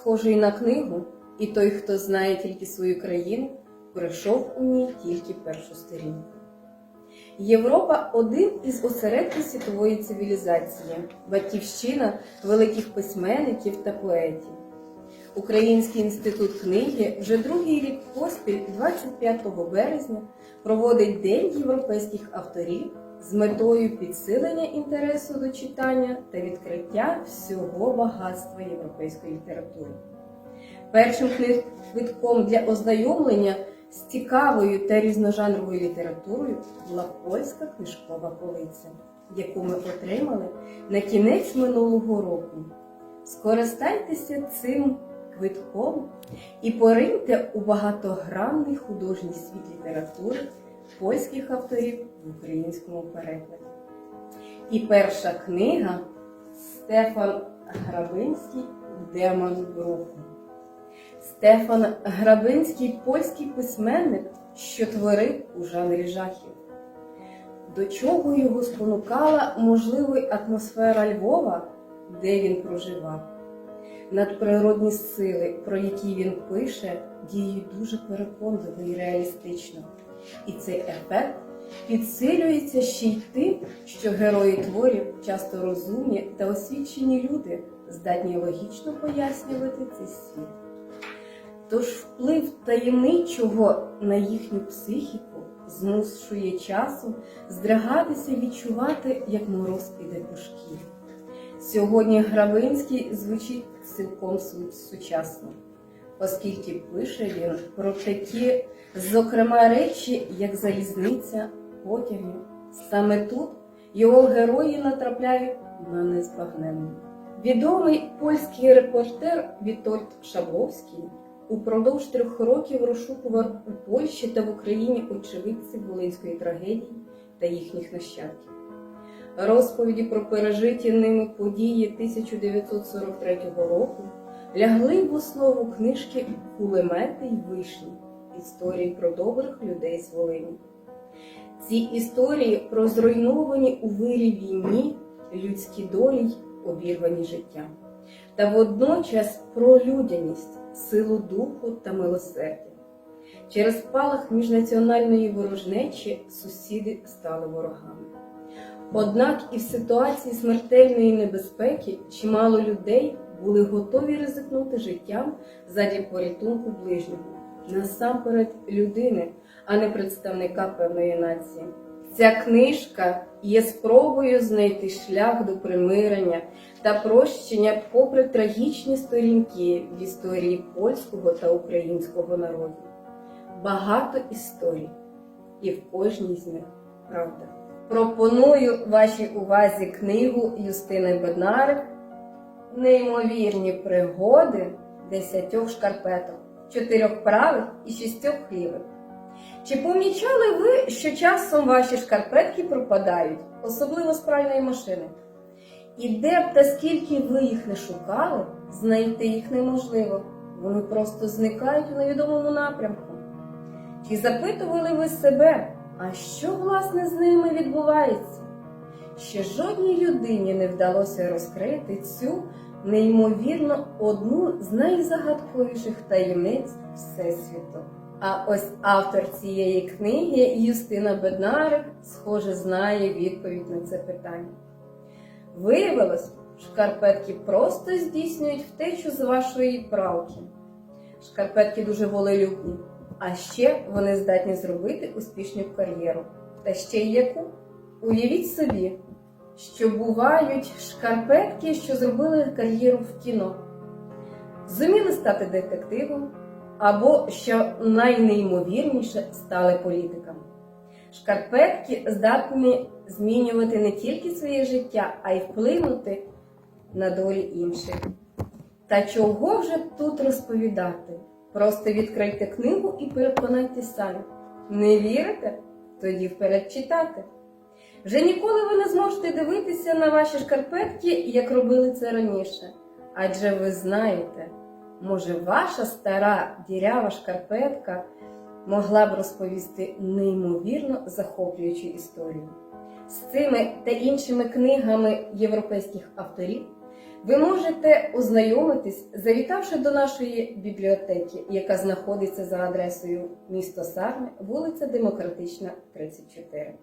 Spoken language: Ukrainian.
схожий на книгу, і той, хто знає тільки свою країну, пройшов у ній тільки першу сторінку. Європа один із осередків світової цивілізації, батьківщина великих письменників та поетів. Український інститут книги вже другий рік поспіль, 25 березня, проводить День європейських авторів з метою підсилення інтересу до читання та відкриття всього багатства європейської літератури. Першим квитком для ознайомлення з цікавою та різножанровою літературою була польська книжкова полиця, яку ми отримали на кінець минулого року. Скористайтеся цим квитком і пориньте у багатогранний художній світ літератури польських авторів в українському перекладі. І перша книга Стефан Грабинський Демон руху. Стефан Грабинський польський письменник, що творив у жанрі жахів. До чого його спонукала, можливо, атмосфера Львова, де він проживав. Надприродні сили, про які він пише, діють дуже переконливо і реалістично. І цей ефект підсилюється ще й тим, що герої творів часто розумні та освічені люди, здатні логічно пояснювати цей світ. Тож вплив таємничого на їхню психіку змушує часом здригатися відчувати, як мороз піде по шкірі. Сьогодні Гравинський звучить цілком су- сучасно, оскільки пише він про такі, зокрема, речі, як залізниця, потяги. Саме тут його герої натрапляють на незбагненне. Відомий польський репортер Вітольд Шабловський упродовж трьох років розшукував у Польщі та в Україні очевидців Волинської трагедії та їхніх нащадків. Розповіді про пережиті ними події 1943 року лягли в основу книжки Кулемети й вишні історії про добрих людей з Волині. Ці історії про зруйновані у вирі війні людські долі й обірвані життя, та водночас про людяність, силу духу та милосердя. Через палах міжнаціональної ворожнечі сусіди стали ворогами. Однак і в ситуації смертельної небезпеки чимало людей були готові ризикнути життям задля порятунку ближнього, насамперед людини, а не представника певної нації. Ця книжка є спробою знайти шлях до примирення та прощення попри трагічні сторінки в історії польського та українського народів. Багато історій, і в кожній з них правда. Пропоную вашій увазі книгу Юстини Беднарик Неймовірні пригоди десятьох шкарпеток, чотирьох правих і шістьох лівих. Чи помічали ви, що часом ваші шкарпетки пропадають, особливо з пральної машини? І де б та скільки ви їх не шукали, знайти їх неможливо. Вони просто зникають у невідомому напрямку. Чи запитували ви себе, а що власне з ними відбувається? Ще жодній людині не вдалося розкрити цю неймовірно одну з найзагадковіших таємниць Всесвіту. А ось автор цієї книги Юстина Беднарик, схоже, знає відповідь на це питання. Виявилось, шкарпетки просто здійснюють втечу з вашої пралки. Шкарпетки дуже волелюбні, а ще вони здатні зробити успішну кар'єру. Та ще й яку? Уявіть собі, що бувають шкарпетки, що зробили кар'єру в кіно, зуміли стати детективом або, що найнеймовірніше, стали політиками. Шкарпетки здатні змінювати не тільки своє життя, а й вплинути на долі інших. Та чого вже тут розповідати? Просто відкрийте книгу і переконайтесь самі. Не вірите? Тоді вперед читати. Вже ніколи ви не зможете дивитися на ваші шкарпетки, як робили це раніше. Адже ви знаєте, може, ваша стара дірява шкарпетка могла б розповісти неймовірно захоплюючу історію. З цими та іншими книгами європейських авторів Ви можете ознайомитись, завітавши до нашої бібліотеки, яка знаходиться за адресою місто Сарни, вулиця Демократична, 34.